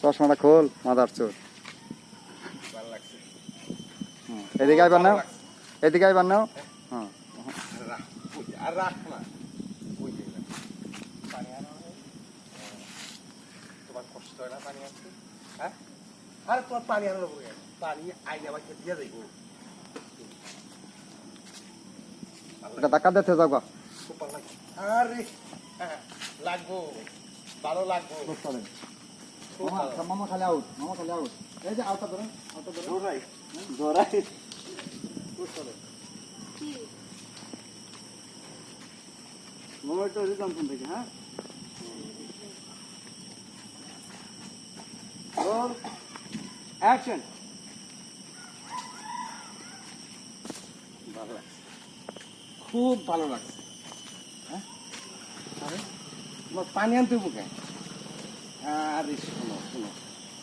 চশমাটা খোল মাদার চোর। ভালো লাগছে এদিকে আইবার নাও এদিকে আইবার নাও। হ্যাঁ আর রাখ না তোমার কষ্ট হয় না পানি আনতে হ্যাঁ আরে তোমার পানি উপরে পানি আইনে আমাকে দিয়ে যাইবো এটা ধাক্কা দিতে যাও গা। আরে হ্যাঁ, লাগবো ভালো লাগবো। খুব ভালো। মামা খালি আউট মামা খালি আউট এই যে আউটটা ধরেন আউটটা ধরেন জোরাই জোরাই মামা একটু দিতাম ফোন থেকে হ্যাঁ রোল অ্যাকশন ভালো লাগছে খুব ভালো লাগছে হ্যাঁ আরে তোমার পানি আনতে হইব কে আরে শোনো শোনো।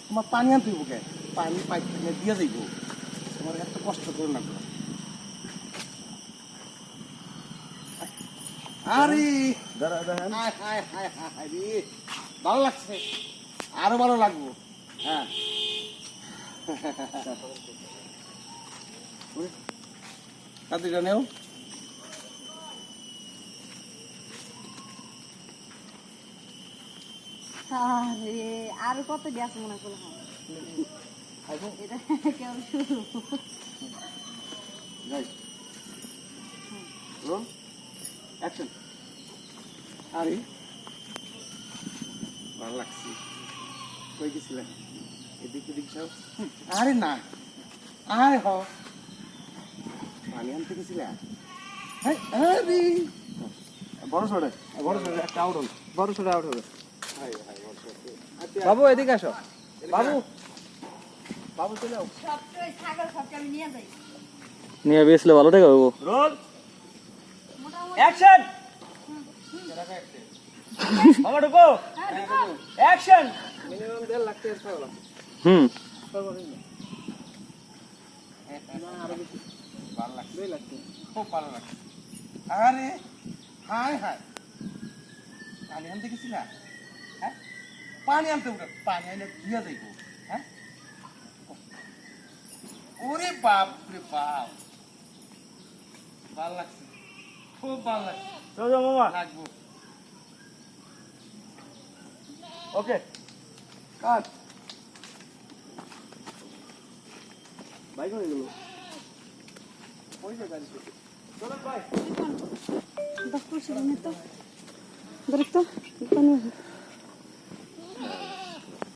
তোমার পানি আনতে হইব কে? পানি পাইপ থেকে দিয়ে যাইব। তোমার এত কষ্ট করে না। আরে হায় হায় হায় হায় হায় ভালো লাগছে? আরও ভালো লাগবো। হ্যাঁ। কাতিটা নেও। আরে আর কত গ্যাস মনে করলাম এটা কেবল শুরু। Right. আরে ভালো লাগছে। কই গেছিলেন? এদিক এদিক যাও। আরে না। আরে হ। পানি আনতে হ্যাঁ আরে! বড় ছোড়ে বড় ছোড়ে একটা আউট হল। বড় ছোট আউট হবে হাই বাবু এদিকে আসো। বাবু। বাবু চলে আমি নিয়ে যাই। নিয়ে বেসলে ভালো টাকা হব রোল। অ্যাকশন মামা ঢুকো। হ্যাঁ, ঢুকো। অ্যাকশন মিনিমাম দেড় লাখ টাকা ছাগল হুম। ভালো লাগছে খুব ভালো লাগছে আরে হাই হাই পানি আনতে গেছিলা হ্যাঁ? পানি আনতে উঠে পানি আনলে দিয়ে যাইব হ্যাঁ ওরে বাপ রে বাপ ভালো লাগছে খুব ভালো লাগছে চলো মামা লাগবো ওকে কাট বাইক হয়ে গেল ওই যে গাড়ি চলো ভাই দশ পয়সা তো পানি